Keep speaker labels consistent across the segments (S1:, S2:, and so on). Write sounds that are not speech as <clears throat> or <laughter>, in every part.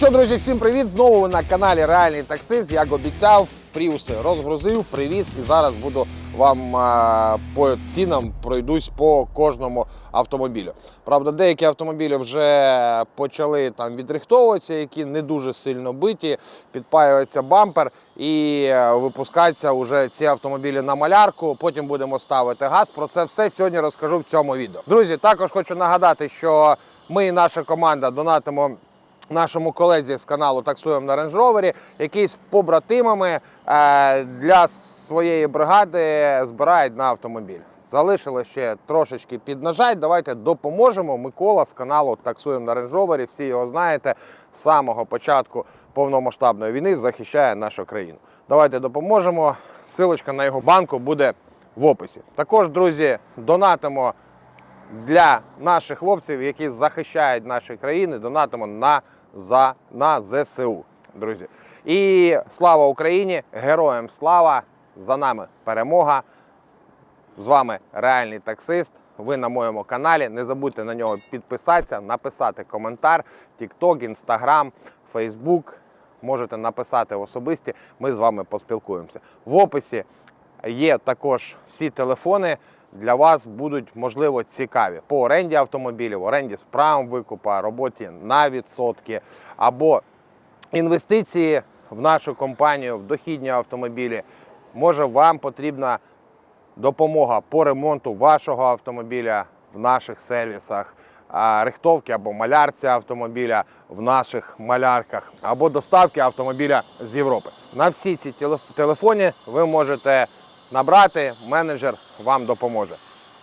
S1: Що, друзі, всім привіт! Знову ви на каналі Реальний Таксист. Як обіцяв, пріуси розгрузив, привіз і зараз буду вам а, по цінам пройдусь по кожному автомобілю. Правда, деякі автомобілі вже почали там відрихтовуватися, які не дуже сильно биті, підпаюється бампер і е, випускаються вже ці автомобілі на малярку. Потім будемо ставити газ. Про це все сьогодні розкажу в цьому відео. Друзі, також хочу нагадати, що ми і наша команда донатимо нашому колезі з каналу Таксуємо на Range Rover, який з побратимами е, для своєї бригади збирають на автомобіль. Залишилось ще трошечки піднажать. Давайте допоможемо. Микола з каналу Таксуємо на Range Rover, всі його знаєте, з самого початку повномасштабної війни захищає нашу країну. Давайте допоможемо. Силочка на його банку буде в описі. Також, друзі, донатимо для наших хлопців, які захищають наші країни, донатимо на, за, на ЗСУ, друзі. І слава Україні! Героям слава! За нами перемога! З вами реальний таксист. Ви на моєму каналі. Не забудьте на нього підписатися, написати коментар, TikTok, Instagram, Facebook. Можете написати особисті, ми з вами поспілкуємося. В описі є також всі телефони. Для вас будуть можливо цікаві по оренді автомобілів, оренді з правом викупа, роботі на відсотки або інвестиції в нашу компанію, в дохідні автомобілі. Може, вам потрібна допомога по ремонту вашого автомобіля в наших сервісах, рихтовки або малярці автомобіля в наших малярках, або доставки автомобіля з Європи. На всі ці телеф- телефони ви можете набрати, менеджер вам допоможе.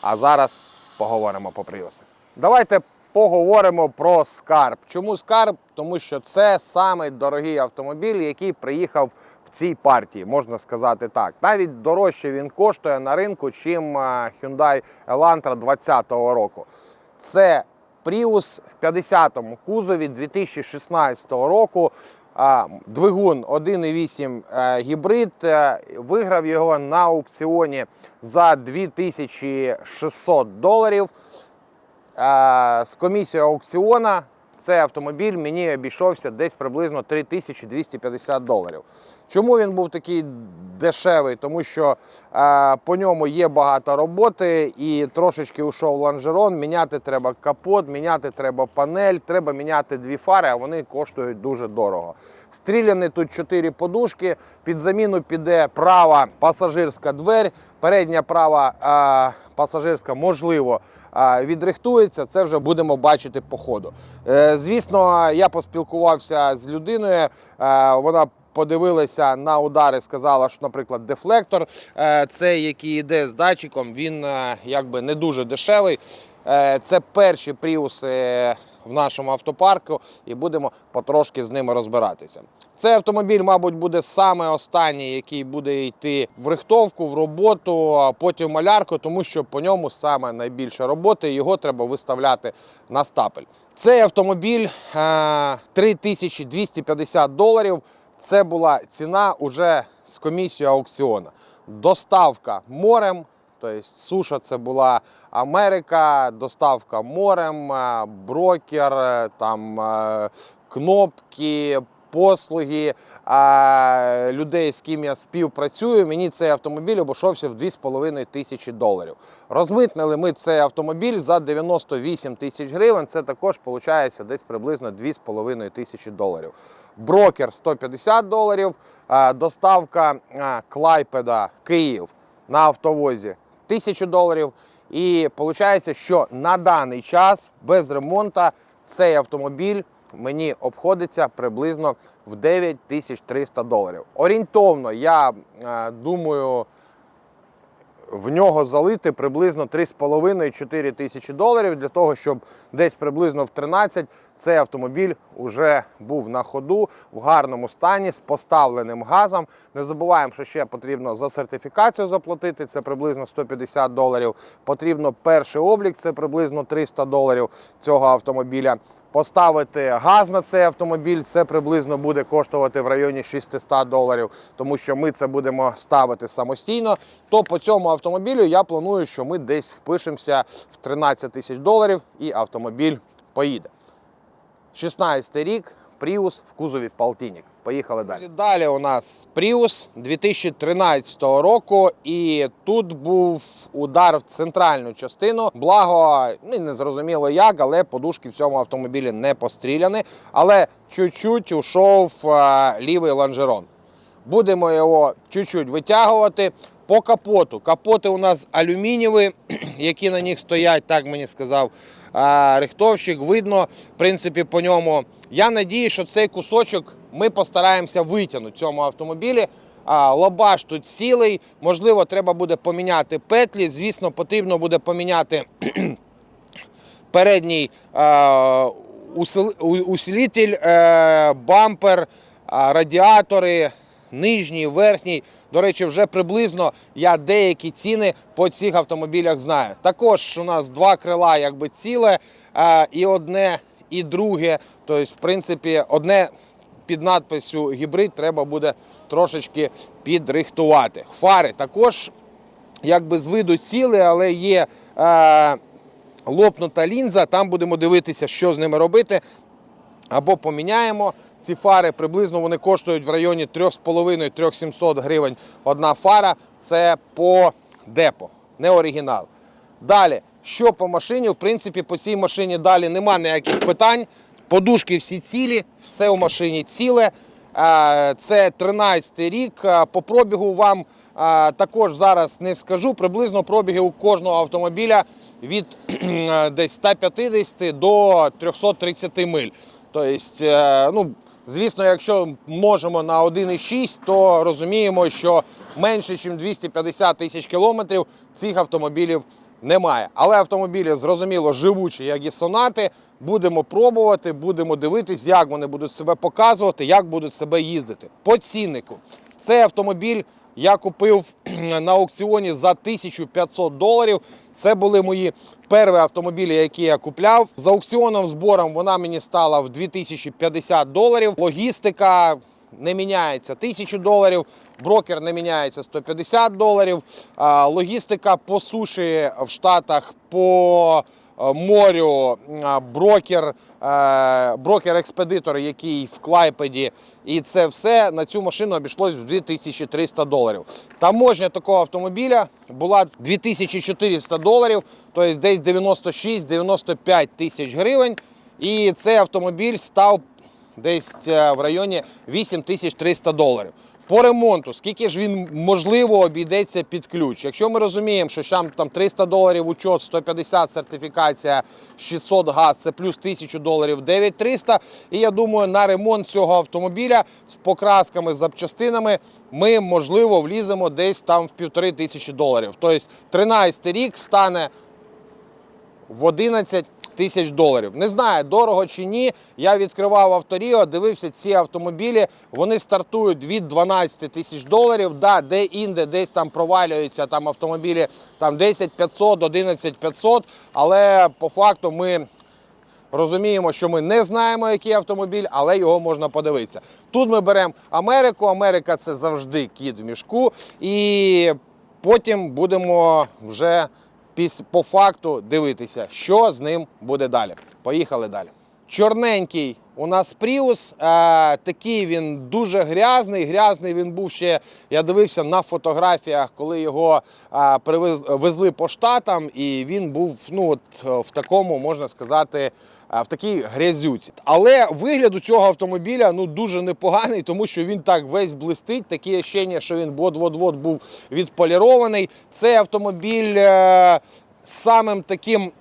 S1: А зараз поговоримо по прийоси. Давайте поговоримо про скарб. Чому скарб? Тому що це самий дорогий автомобіль, який приїхав в цій партії, можна сказати так. Навіть дорожче він коштує на ринку, чим Hyundai Elantra 2020 року. Це Prius в 50-му кузові 2016 року. Двигун 1,8 е, гібрид. е, Виграв його на аукціоні за 2600 доларів. Е, З комісією аукціона цей автомобіль мені обійшовся десь приблизно 3250 доларів. Чому він був такий дешевий? Тому що е, по ньому є багато роботи і трошечки ушов лонжерон. Міняти треба капот, міняти треба панель, треба міняти дві фари, а вони коштують дуже дорого. Стріляні тут чотири подушки. Під заміну піде права пасажирська двері, передня права е, пасажирська, можливо, е, відрихтується. Це вже будемо бачити по ходу. Е, Звісно, я поспілкувався з людиною. е, Вона подивилася на удари, сказала, що, наприклад, дефлектор, е, цей, який йде з датчиком, він е, якби не дуже дешевий. Е, Це перші пріуси в нашому автопарку, і будемо потрошки з ними розбиратися. Цей автомобіль, мабуть, буде саме останній, який буде йти в рихтовку, в роботу, а потім в малярку, тому що по ньому саме найбільше роботи. Його треба виставляти на стапель. Цей автомобіль е, 3250 доларів. Це була ціна уже з комісією аукціону. Доставка морем, тобто суша це була Америка, доставка морем, е, брокер, е, там е, кнопки, послуги е, людей, з ким я співпрацюю. Мені цей автомобіль обійшовся в 2,5 тисячі доларів. Розмитнили ми цей автомобіль за 98 тисяч гривень. Це також виходить десь приблизно 2,5 тисячі доларів. Брокер 150 доларів, е, доставка е, Клайпеда Київ на автовозі 1000 доларів. І виходить, що на даний час без ремонту цей автомобіль мені обходиться приблизно в 9300 доларів. Орієнтовно, я е, думаю, в нього залити приблизно 3,5-4 тисячі доларів для того, щоб десь приблизно в 13 цей автомобіль вже був на ходу в гарному стані з поставленим газом. Не забуваємо, що ще потрібно за сертифікацію заплатити, це приблизно 150 доларів. Потрібно перший облік, це приблизно 300 доларів цього автомобіля. Поставити газ на цей автомобіль, це приблизно буде коштувати в районі 600 доларів, тому що ми це будемо ставити самостійно. То по цьому автомобілю я планую, що ми десь впишемося в 13 тисяч доларів і автомобіль поїде. 16 рік, Prius в кузові полтинник. Поїхали далі. Далі у нас Prius 2013 року, і тут був удар в центральну частину. Благо, ну, не зрозуміло як, але подушки в цьому автомобілі не постріляні. Але чуть-чуть ушов е, лівий лонжерон. Будемо його чуть-чуть витягувати. По капоту. Капоти у нас алюмінієві, <clears throat> які на них стоять, так мені сказав а, рихтовщик. Видно, в принципі, по ньому. Я надію, що цей кусочок ми постараємося витягнути в цьому автомобілі. А, лобаш тут цілий. Можливо, треба буде поміняти петлі. Звісно, потрібно буде поміняти <clears throat> передній е, усилитель, е, бампер, радіатори, нижній, верхній. До речі, вже приблизно я деякі ціни по цих автомобілях знаю. Також у нас два крила якби ціле, е, і одне, і друге. Тобто, в принципі, одне під надписю гібрид треба буде трошечки підрихтувати. Фари також якби з виду ціле, але є. Е, лопнута лінза, там будемо дивитися, що з ними робити. Або поміняємо ці фари. Приблизно вони коштують в районі 3,5-3700 гривень одна фара. Це по депо, не оригінал. Далі, що по машині? В принципі, по цій машині далі нема ніяких питань. Подушки всі цілі, все у машині ціле. Е, Це 13 рік. Е, По пробігу вам е, також зараз не скажу. Приблизно пробіги у кожного автомобіля від десь 150 до 330 миль. Тобто, е, ну, звісно, якщо можемо на 1,6, то розуміємо, що менше, ніж 250 тисяч кілометрів цих автомобілів немає. Але автомобілі зрозуміло живучі, як і сонати. Будемо пробувати, будемо дивитись, як вони будуть себе показувати, як будуть себе їздити. По ціннику. Цей автомобіль я купив <clears throat> на аукціоні за 1500 доларів. Це були мої перші автомобілі, які я купляв. За аукціоном збором вона мені стала в 2050 доларів. Логістика не міняється 1000 доларів, брокер не міняється 150 доларів. Логістика по суші в Штатах по морю брокер, е, брокер-експедитор, який в Клайпеді, і це все на цю машину обійшлось в 2300 доларів. Таможня такого автомобіля була 2400 доларів, тобто десь 96-95 тисяч гривень. І цей автомобіль став десь е, в районі 8300 доларів. По ремонту, скільки ж він можливо обійдеться під ключ. Якщо ми розуміємо, що там, там 300 доларів учет, 150 сертифікація, 600 газ, це плюс 1000 доларів 9300. І я думаю, на ремонт цього автомобіля з покрасками, з запчастинами ми можливо вліземо десь там в півтори тисячі доларів. Тобто 13 рік стане в 11 тисяч доларів. Не знаю, дорого чи ні. Я відкривав авторіо, дивився ці автомобілі. Вони стартують від 12 тисяч доларів. Да, де інде, десь там провалюються там автомобілі там 10 500, 11 500, але по факту ми. Розуміємо, що ми не знаємо, який автомобіль, але його можна подивитися. Тут ми беремо Америку. Америка це завжди кіт в мішку. І потім будемо вже по факту дивитися, що з ним буде далі. Поїхали далі. Чорненький у нас Prius. Е, такий він дуже грязний. Грязний він був ще. Я дивився на фотографіях, коли його е, привез- по штатам, і він був ну, от, е, в такому, можна сказати, в такій грязюці. Але вигляд у цього автомобіля ну, дуже непоганий, тому що він так весь блистить. Таке ощущення, що він вот-вот-вот був відполірований. Цей автомобіль е, самим таким,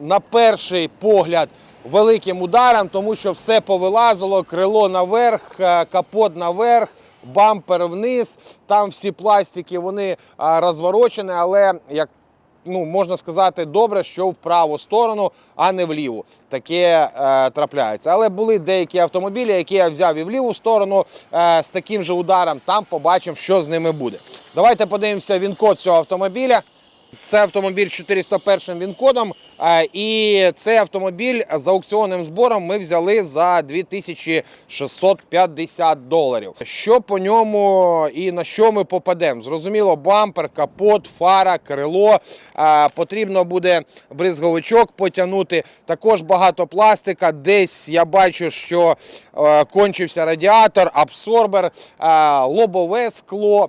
S1: на перший погляд, великим ударом, тому що все повилазило, крило наверх, е, капот наверх. Бампер вниз, там всі пластики вони розворочені, але як ну, можна сказати, добре, що в праву сторону, а не вліву. Таке е, трапляється. Але були деякі автомобілі, які я взяв і в ліву сторону е, з таким же ударом. Там побачимо, що з ними буде. Давайте подивимося він-код цього автомобіля. Це автомобіль 401 він-кодом. е, І цей автомобіль за аукціонним збором ми взяли за 2650 доларів. Що по ньому і на що ми попадемо? Зрозуміло, бампер, капот, фара, крило. Е, Потрібно буде бризговичок потягнути. Також багато пластика. Десь я бачу, що е, кончився радіатор, абсорбер, лобове скло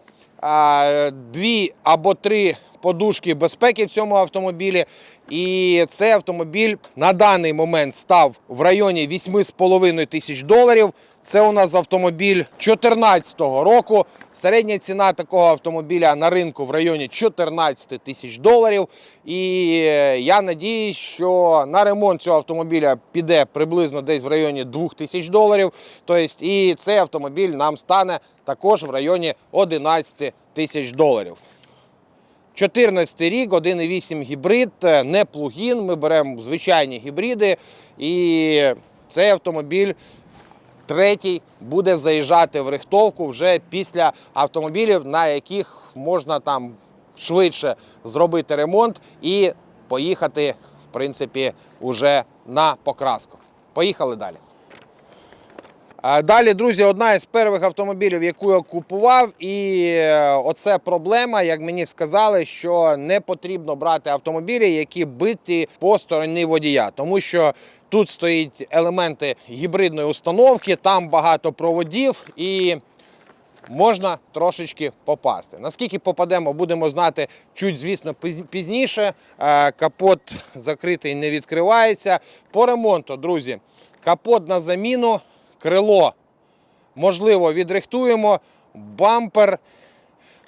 S1: дві або три подушки безпеки в цьому автомобілі. І цей автомобіль на даний момент став в районі 8,5 тисяч доларів. Це у нас автомобіль 2014 року. Середня ціна такого автомобіля на ринку в районі 14 тисяч доларів. І е, я надіюсь, що на ремонт цього автомобіля піде приблизно десь в районі 2 тисяч доларів. Тобто, і цей автомобіль нам стане також в районі 11 тисяч доларів. 14 рік, 1,8 гібрид, е, не плугін. Ми беремо звичайні гібриди. І цей автомобіль третій буде заїжджати в рихтовку вже після автомобілів, на яких можна там швидше зробити ремонт і поїхати, в принципі, уже на покраску. Поїхали далі. А Далі, друзі, одна із перших автомобілів, яку я купував, і е, оце проблема, як мені сказали, що не потрібно брати автомобілі, які биті по стороні водія, тому що тут стоять елементи гібридної установки, там багато проводів і можна трошечки попасти. Наскільки попадемо, будемо знати чуть, звісно, пізніше. Е, Капот закритий не відкривається. По ремонту, друзі, капот на заміну, крило можливо відрихтуємо, бампер.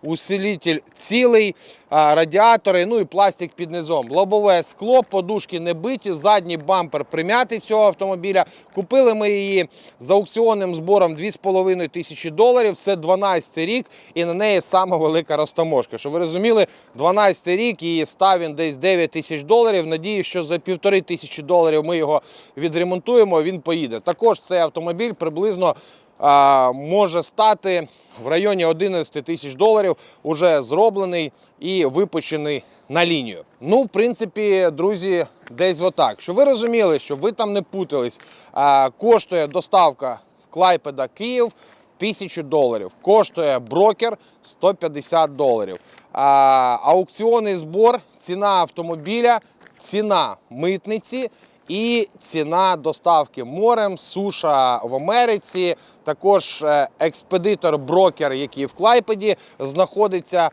S1: Усилитель цілий, радіатори, ну і пластик під низом. Лобове скло, подушки не биті, задній бампер прим'ятий всього автомобіля. Купили ми її за аукціонним збором 2,5 тисячі доларів. Це 12 рік, і на неї сама велика розтаможка. Щоб ви розуміли, 12 рік і став він десь 9 тисяч доларів. Надію, що за півтори тисячі доларів ми його відремонтуємо. Він поїде. Також цей автомобіль приблизно може стати в районі 11 тисяч доларів, уже зроблений і випущений на лінію. Ну, в принципі, друзі, десь отак. Щоб ви розуміли, щоб ви там не путались, коштує доставка Клайпеда Київ. Тисячу доларів коштує брокер 150 доларів. А, аукціонний збор, ціна автомобіля, ціна митниці і ціна доставки морем, суша в Америці. Також е, експедитор-брокер, який в Клайпеді знаходиться,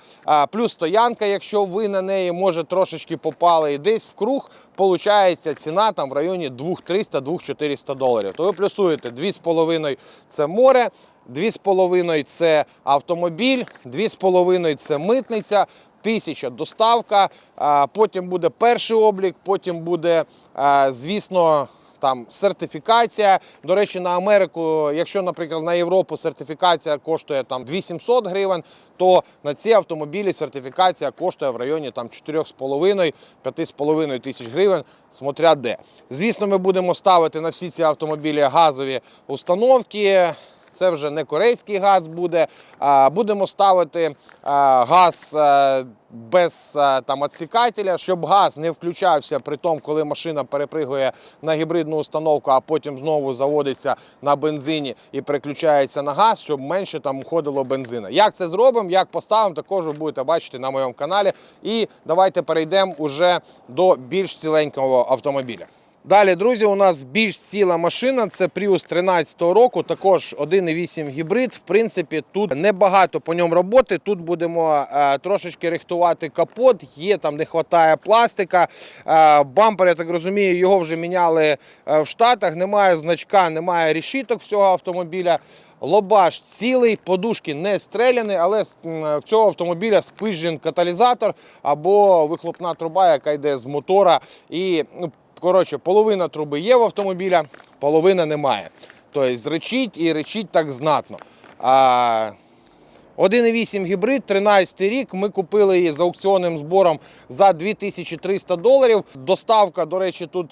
S1: плюс стоянка, якщо ви на неї може трошечки попали, і десь в круг получається ціна там в районі 2300-2400 доларів. То ви плюсуєте 2,5 це море. 2,5 це автомобіль, 2,5 це митниця, тисяча доставка, потім буде перший облік, потім буде, звісно, там сертифікація. До речі, на Америку, якщо, наприклад, на Європу сертифікація коштує там 2700 гривень, то на ці автомобілі сертифікація коштує в районі там 4,5-5,5 тисяч гривень, смотря де. Звісно, ми будемо ставити на всі ці автомобілі газові установки. Це вже не корейський газ буде. Будемо ставити газ без там відсікателя, щоб газ не включався при тому, коли машина перепригує на гібридну установку, а потім знову заводиться на бензині і переключається на газ, щоб менше там уходило бензина. Як це зробимо, як поставимо, також ви будете бачити на моєму каналі. І давайте перейдемо уже до більш ціленького автомобіля. Далі, друзі, у нас більш ціла машина. Це Prius 13-го року, також 1,8 гібрид. В принципі, тут небагато по ньому роботи. Тут будемо е, трошечки рихтувати капот, є там не вистачає пластика. Е, бампер, я так розумію, його вже міняли е, в Штатах. Немає значка, немає рішіток всього автомобіля. Лобаш цілий, подушки не стріляні, але в цього автомобіля спижен каталізатор або вихлопна труба, яка йде з мотора. І ну, коротше, половина труби є в автомобіля, половина немає. Тобто речить і речить так знатно. 1,8 гібрид, 13 рік. Ми купили її з аукціонним збором за 2300 доларів. Доставка, до речі, тут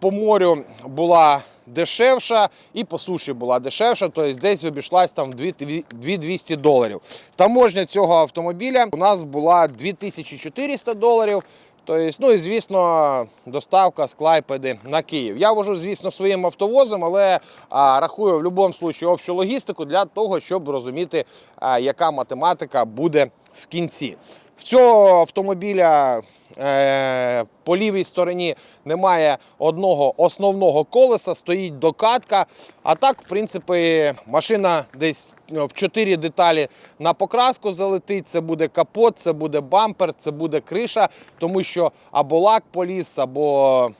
S1: по морю була дешевша, і по суші була дешевша, тобто десь обійшлась там 2200 доларів. Таможня цього автомобіля у нас була 2400 доларів. Тобто, ну і звісно, доставка з Клайпеди на Київ. Я вожу, звісно, своїм автовозом, але а, рахую в будь-якому випадку общу логістику для того, щоб розуміти, а, яка математика буде в кінці. В цього автомобіля е, по лівій стороні немає одного основного колеса, стоїть докатка. А так, в принципі, машина десь в 4 деталі на покраску залетить. Це буде капот, це буде бампер, це буде криша, тому що або лак поліз, або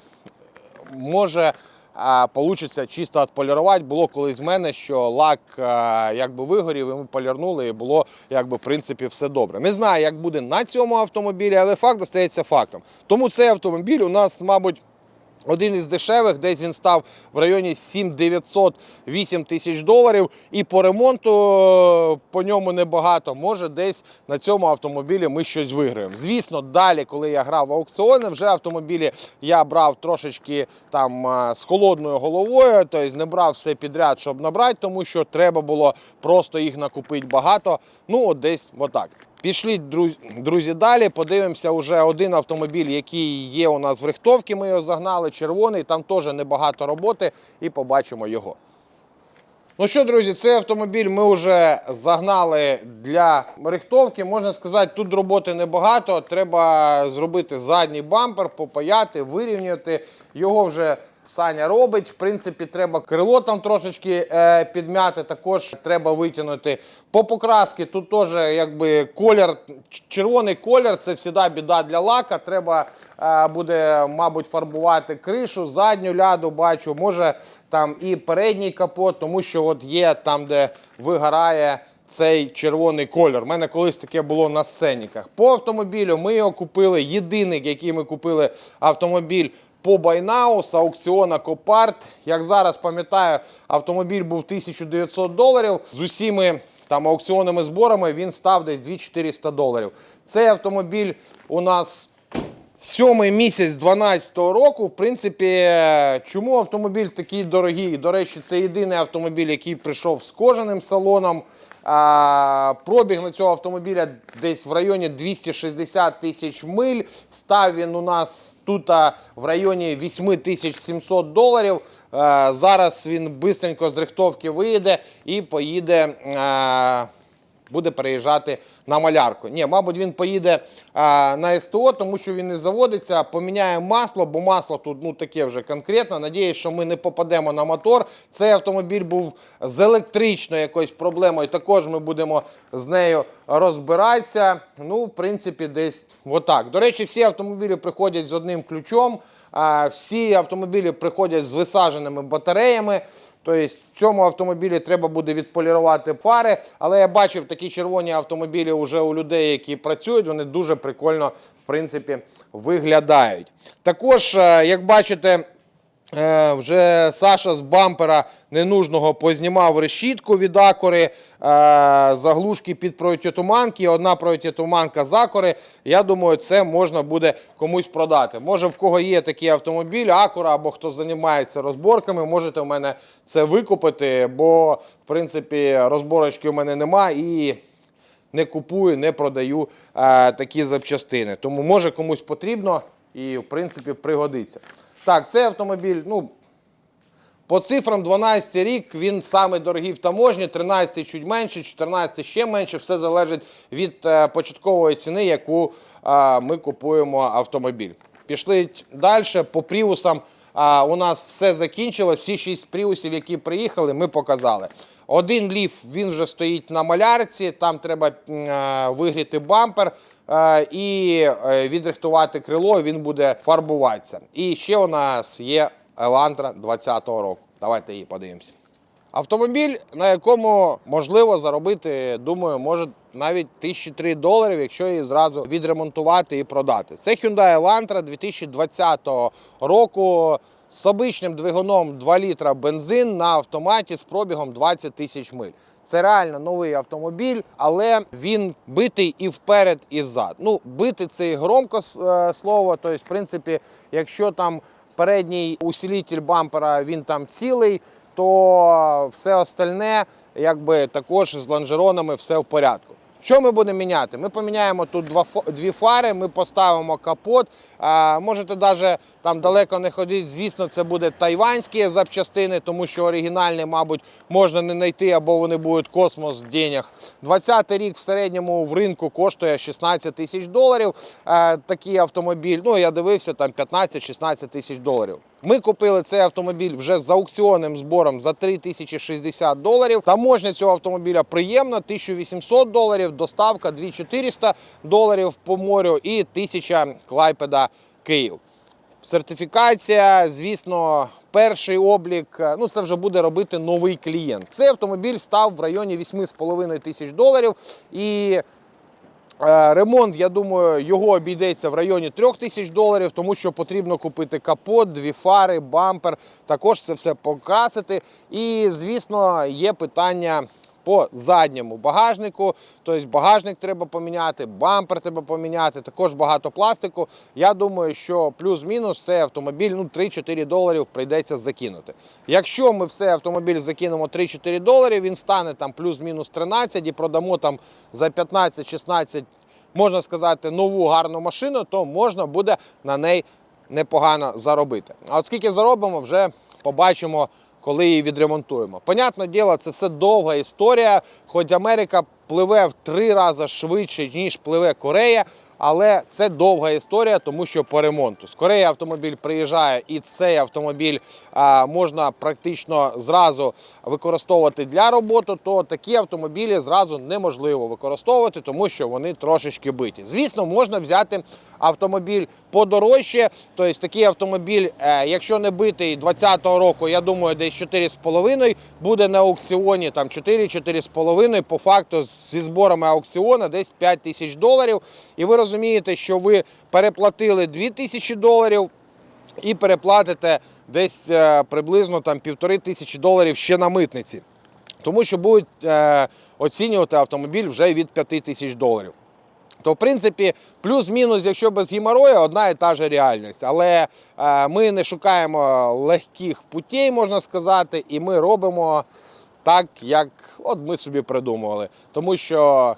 S1: може а, получиться чисто відполірувати. Було колись в мене, що лак а, якби вигорів, і ми полірнули, і було якби в принципі все добре. Не знаю, як буде на цьому автомобілі, але факт остається фактом. Тому цей автомобіль у нас, мабуть. Один із дешевих, десь він став в районі 7900 8 тисяч доларів. І по ремонту по ньому небагато. Може, десь на цьому автомобілі ми щось виграємо. Звісно, далі, коли я грав в аукціони, вже автомобілі я брав трошечки там е, з холодною головою, тобто не брав все підряд, щоб набрати, тому що треба було просто їх накупити багато. Ну, от десь отак. Друзі, друзі, далі. Подивимося вже один автомобіль, який є у нас в Рихтовці. Ми його загнали, червоний, там теж небагато роботи, і побачимо його. Ну що, друзі, цей автомобіль ми вже загнали для рихтовки. Можна сказати, тут роботи небагато. Треба зробити задній бампер, попаяти, вирівняти. Його вже Саня робить. В принципі, треба крило там трошечки е, підмяти. Також треба витягнути. По покраски тут теж якби колір, червоний колір це завжди біда для лака. Треба е, буде, мабуть, фарбувати кришу, задню ляду бачу, може там і передній капот, тому що от є там, де вигорає цей червоний колір. У мене колись таке було на сценіках. По автомобілю ми його купили. Єдиний, який ми купили автомобіль. По Байнау з аукціона Копарт. Як зараз пам'ятаю, автомобіль був 1900 доларів. З усіми там аукціонними зборами він став десь 2400 доларів. Цей автомобіль у нас Сьомий місяць 12 року, в принципі, чому автомобіль такий дорогий? До речі, це єдиний автомобіль, який прийшов з кожаним салоном. Пробіг на цього автомобіля десь в районі 260 тисяч миль. Став він у нас тут в районі 8700 доларів. Зараз він швидко з рихтовки виїде і поїде. Буде переїжджати на малярку. Ні, мабуть, він поїде а, на СТО, тому що він не заводиться, поміняє масло, бо масло тут ну таке вже конкретно. Надіюсь, що ми не попадемо на мотор. Цей автомобіль був з електричною якоюсь проблемою. Також ми будемо з нею розбиратися. Ну, в принципі, десь отак. До речі, всі автомобілі приходять з одним ключом. Всі автомобілі приходять з висадженими батареями. Тобто в цьому автомобілі треба буде відполірувати фари, але я бачив такі червоні автомобілі вже у людей, які працюють, вони дуже прикольно в принципі, виглядають. Також, е, як бачите, Е, Вже Саша з бампера ненужного познімав решітку від акори, е, заглушки під протитуманки, одна протитуманка з акори. Я думаю, це можна буде комусь продати. Може, в кого є такий автомобіль, акура або хто займається розборками, можете в мене це викупити, бо в принципі розборочки у мене немає і не купую, не продаю е, такі запчастини. Тому може комусь потрібно і в принципі пригодиться. Так, цей автомобіль, ну, по цифрам 12 рік він самий дорогий в таможні, 13 чуть менше, 14 ще менше. Все залежить від е, початкової ціни, яку е, ми купуємо автомобіль. Пішли далі по пріусам. А, у нас все закінчилось. Всі шість пріусів, які приїхали, ми показали. Один ліф він вже стоїть на малярці, там треба е, вигріти бампер е, і е, відрихтувати крило, він буде фарбуватися. І ще у нас є Елантра 20-го року. Давайте її подивимося. Автомобіль, на якому можливо заробити, думаю, може навіть 1003 доларів, якщо її зразу відремонтувати і продати. Це Hyundai Elantra 2020 року з обичним двигуном 2 літра бензин на автоматі з пробігом 20 тисяч миль. Це реально новий автомобіль, але він битий і вперед, і взад. Ну, бити це і громко е, слово. Тобто, в принципі, якщо там передній усилитель бампера він там цілий, то все остальне, якби також з лонжеронами все в порядку. Що ми будемо міняти? Ми поміняємо тут два дві фари, ми поставимо капот. А, можете навіть там далеко не ходити. Звісно, це буде тайванські запчастини, тому що оригінальні, мабуть, можна не знайти або вони будуть космос в денях. 20-й рік в середньому в ринку коштує 16 тисяч доларів. Е, такий автомобіль. Ну я дивився там 15-16 тисяч доларів. Ми купили цей автомобіль вже з аукціонним збором за 3060 доларів. Таможня цього автомобіля приємна, 1800 доларів, доставка 2400 доларів по морю і 1000 Клайпеда Київ. Сертифікація, звісно, перший облік. е, Ну, це вже буде робити новий клієнт. Цей автомобіль став в районі 8,5 тисяч доларів. І Ремонт, я думаю, його обійдеться в районі 3 тисяч доларів, тому що потрібно купити капот, дві фари, бампер, також це все покрасити. І, звісно, є питання по задньому багажнику. Тобто багажник треба поміняти, бампер треба поміняти, також багато пластику. Я думаю, що плюс-мінус цей автомобіль ну, 3-4 доларів прийдеться закинути. Якщо ми в цей автомобіль закинемо 3-4 доларів, він стане там плюс-мінус 13 і продамо там за 15-16 можна сказати, нову гарну машину, то можна буде на неї непогано заробити. А от скільки заробимо, вже побачимо, коли її відремонтуємо. Понятне діло, це все довга історія. Хоч Америка пливе в три рази швидше, ніж пливе Корея. Але це довга історія, тому що по ремонту з Кореї автомобіль приїжджає, і цей автомобіль а, можна практично зразу використовувати для роботи. То такі автомобілі зразу неможливо використовувати, тому що вони трошечки биті. Звісно, можна взяти автомобіль подорожче. Тобто такий автомобіль, е, якщо не битий 2020 року, я думаю, десь 4,5 буде на аукціоні. Там 4-4,5 по факту зі зборами аукціону десь 5 тисяч доларів. І ви розумієте, що ви переплатили 2 тисячі доларів і переплатите десь е, приблизно там півтори тисячі доларів ще на митниці. Тому що будуть е, оцінювати автомобіль вже від 5 тисяч доларів. То, в принципі, плюс-мінус, якщо без геморою, одна і та ж реальність. Але е, ми не шукаємо легких путей, можна сказати, і ми робимо так, як от ми собі придумували. Тому що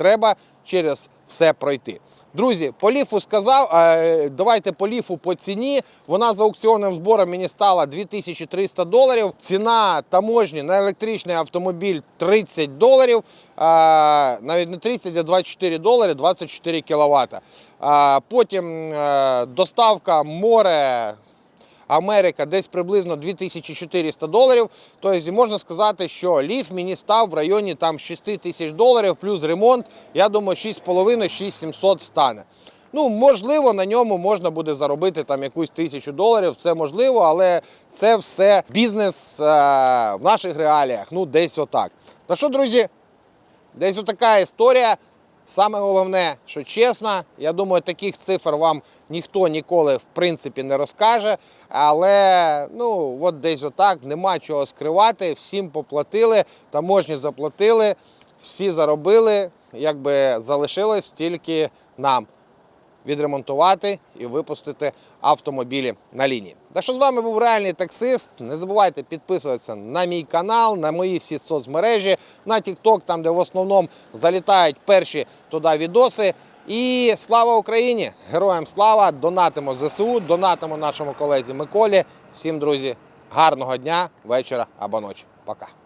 S1: треба через все пройти. Друзі, по ліфу сказав, е, давайте по ліфу по ціні. Вона за аукціонним збором мені стала 2300 доларів. Ціна таможні на електричний автомобіль 30 доларів. Навіть не 30, а 24 долари, 24 кВт. Потім е, доставка море. Америка десь приблизно 2400 доларів. Тобто можна сказати, що ліф мені став в районі там 6 тисяч доларів плюс ремонт. Я думаю, 6,5-6700 стане. Ну, можливо, на ньому можна буде заробити там якусь тисячу доларів. Це можливо, але це все бізнес е- в наших реаліях. Ну, десь отак. Ну що, друзі, десь отака історія. Саме головне, що чесно, я думаю, таких цифр вам ніхто ніколи в принципі не розкаже. Але ну от десь отак, нема чого скривати. Всім поплатили, таможні заплатили, всі заробили. Якби залишилось тільки нам відремонтувати і випустити автомобілі на лінії. Так що з вами був реальний таксист. Не забувайте підписуватися на мій канал, на мої всі соцмережі, на TikTok, там де в основному залітають перші туди відоси. І слава Україні! Героям слава! Донатимо ЗСУ, донатимо нашому колезі Миколі. Всім, друзі, гарного дня, вечора або ночі. Пока.